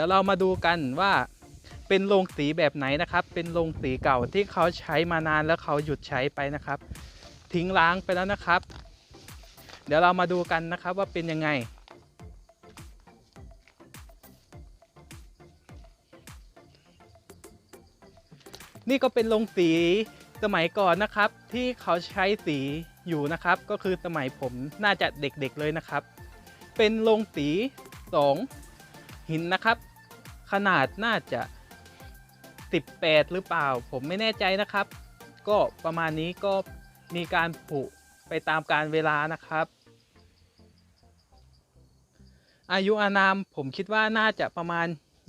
ดี๋ยวเรามาดูกันว่าเป็นโรงสีแบบไหนนะครับ เป็นโรงสีเก่าที่เขาใช้มานานแล้วเขาหยุดใช้ไปนะครับ ทิ้งล้างไปแล้วนะครับ เดี๋ยวเรามาดูกันนะครับว่าเป็นยังไงนี่ก็เป็นโรงสีสมัยก่อนนะครับ ที่เขาใช้สีอยู่นะครับ ก็คือสมัยผมน่าจะเด็กๆเลยนะครับ เป็นโรงสีสองหินนะครับ ขนาดน่าจะ 18 หรือเปล่า ผมไม่แน่ใจนะครับ ก็ประมาณนี้ก็มีการผุไปตามการเวลานะครับ อายุอานามผมคิดว่าน่าจะประมาณ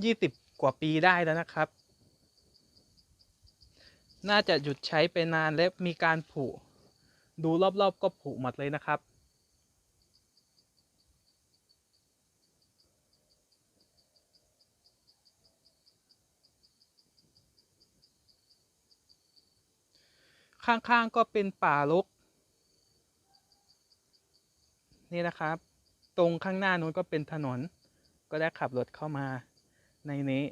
20 กว่าปีได้แล้วนะครับ น่าจะหยุดใช้ไปนานและมีการผุดูรอบๆก็ผุหมดเลยนะครับ ข้างๆก็เป็นป่ารกนี่นะครับ ตรงข้างหน้านู้นก็เป็นถนน ก็ได้ขับรถเข้ามาในนี้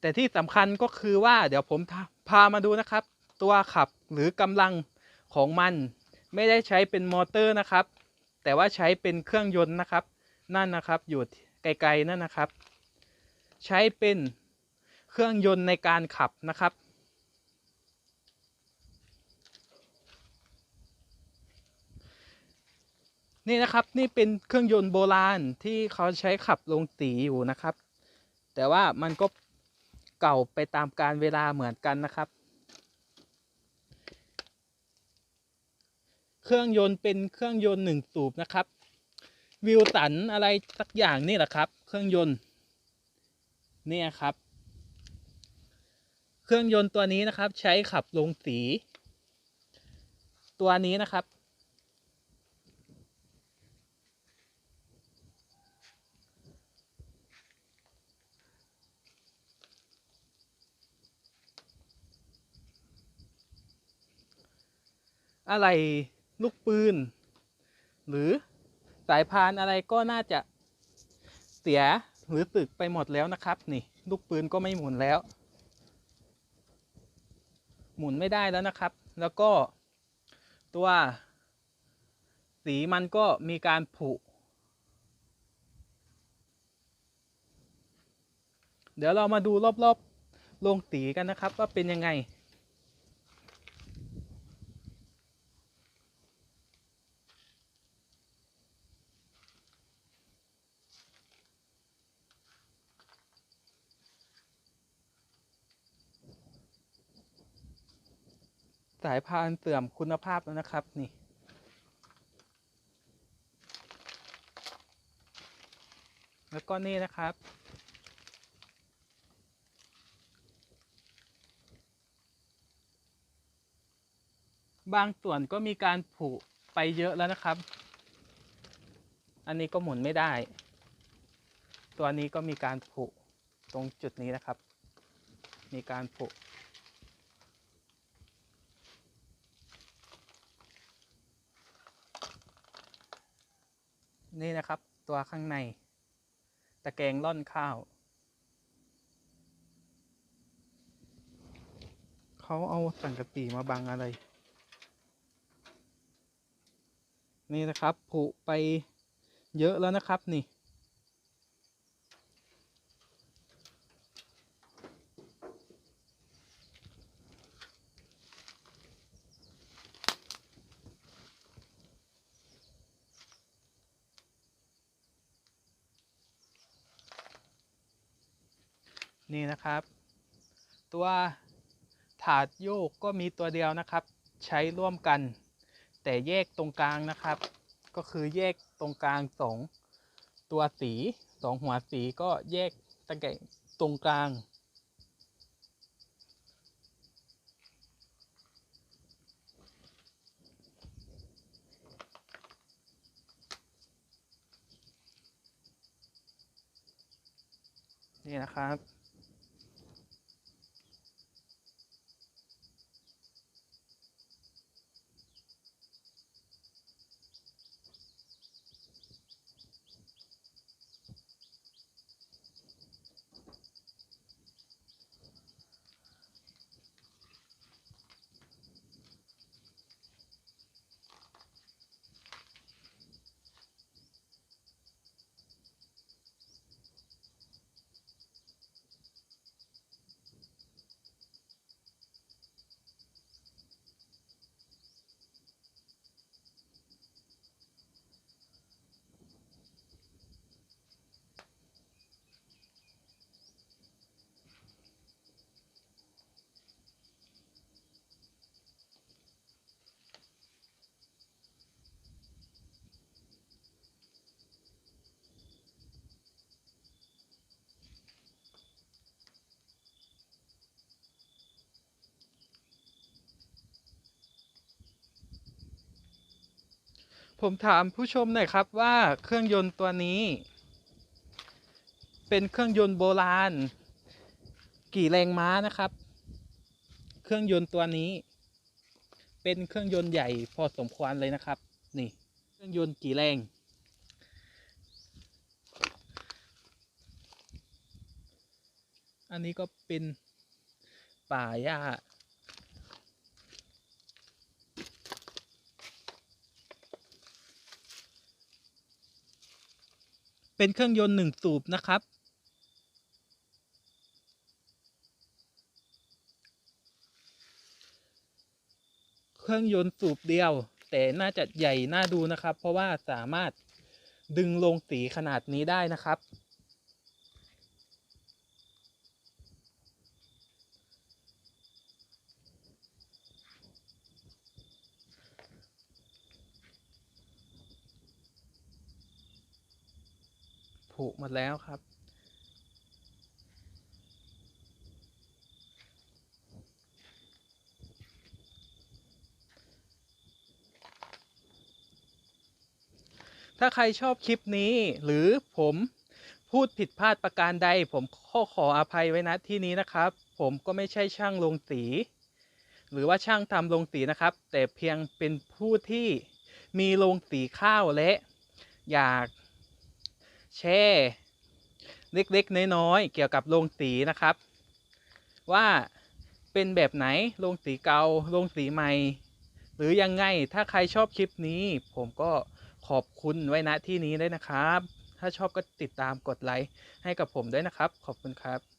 แต่ที่สำคัญก็คือว่าเดี๋ยวผมพาพามาดูนะครับ ตัวขับหรือกำลังของมัน ไม่ได้ใช้เป็นมอเตอร์นะครับ แต่ว่าใช้เป็นเครื่องยนต์นะครับ นั่นนะครับอยู่ไกลๆนั่นนะครับ ใช้เป็น เครื่องยนต์ในการขับนะครับ นี่นะครับนี่เป็นเครื่องยนต์โบราณที่เขาใช้ขับลงสีอยู่นะครับ แต่ว่ามันก็เก่าไปตามการเวลาเหมือนกันนะครับ เครื่องยนต์เป็นเครื่องยนต์หนึ่งสูบนะครับวิวสันอะไรสักอย่างนี่แหละครับ เครื่องยนต์ เนี่ยครับ เครื่องยนต์ตัวนี้นะครับ ใช้ขับลงสี ตัวนี้นะครับ อะไรลูกปืน หรือสายพานอะไรก็น่าจะเสียหรือตึกไปหมดแล้วนะครับ นี่ ลูกปืนก็ไม่หมุนแล้ว หมุนไม่ได้แล้วนะครับ แล้วก็ตัว สีมันก็มีการผุ เดี๋ยวเรามาดูรอบๆโรงสีกันนะครับ ว่าเป็นยังไง สายพานเสื่อมคุณภาพแล้วนะครับ นี่ แล้วก็นี่นะครับ บางส่วนก็มีการผุไปเยอะแล้วนะครับ อันนี้ก็หมุนไม่ได้ ตัวนี้ก็มีการผุตรงจุดนี้นะครับ มีการผุ นี่นะครับ ตัวข้างใน ตะแกรงร่อนข้าว เขาเอาสังกะสีมาบังอะไร นี่นะครับผุไปเยอะแล้วนะครับนี่ นี่นะครับ ตัวถาดโยกก็มีตัวเดียวนะครับ ใช้ร่วมกัน แต่แยกตรงกลางนะครับ ก็คือแยกตรงกลางสองตัวสีสองหัวสีก็แยกตั้งแต่ตรงกลางนี่นะครับ ผมถามผู้ชมหน่อยครับว่าเครื่องยนต์ตัวนี้ เป็นเครื่องยนต์โบราณ กี่แรงม้านะครับ เครื่องยนต์ตัวนี้ เป็นเครื่องยนต์ใหญ่พอสมควรเลยนะครับ นี่ เครื่องยนต์กี่แรงอันนี้ก็เป็นป่าหญ้า เป็นเครื่องยนต์หนึ่งสูบนะครับ เครื่องยนต์สูบเดียว แต่น่าจะใหญ่น่าดูนะครับ เพราะว่าสามารถดึงลงสีขนาดนี้ได้นะครับ ผุหมดแล้วครับ ถ้าใครชอบคลิปนี้หรือผมพูดผิดพลาดประการใด ผมขอขออภัยไว้นะที่นี้นะครับ ผมก็ไม่ใช่ช่างลงสี หรือว่าช่างทำลงสีนะครับ แต่เพียงเป็นผู้ที่มีโรงสีข้าวและอยาก แชร์เล็กๆน้อยๆเกี่ยวกับโรงสีนะครับ ว่าเป็นแบบไหนโรงสีเก่าโรงสีใหม่ หรือยังไงถ้าใครชอบคลิปนี้ ผมก็ขอบคุณไว้ณที่นี้ด้วยนะครับ ถ้าชอบก็ติดตามกดไลค์ให้กับผมด้วยนะครับ ขอบคุณครับ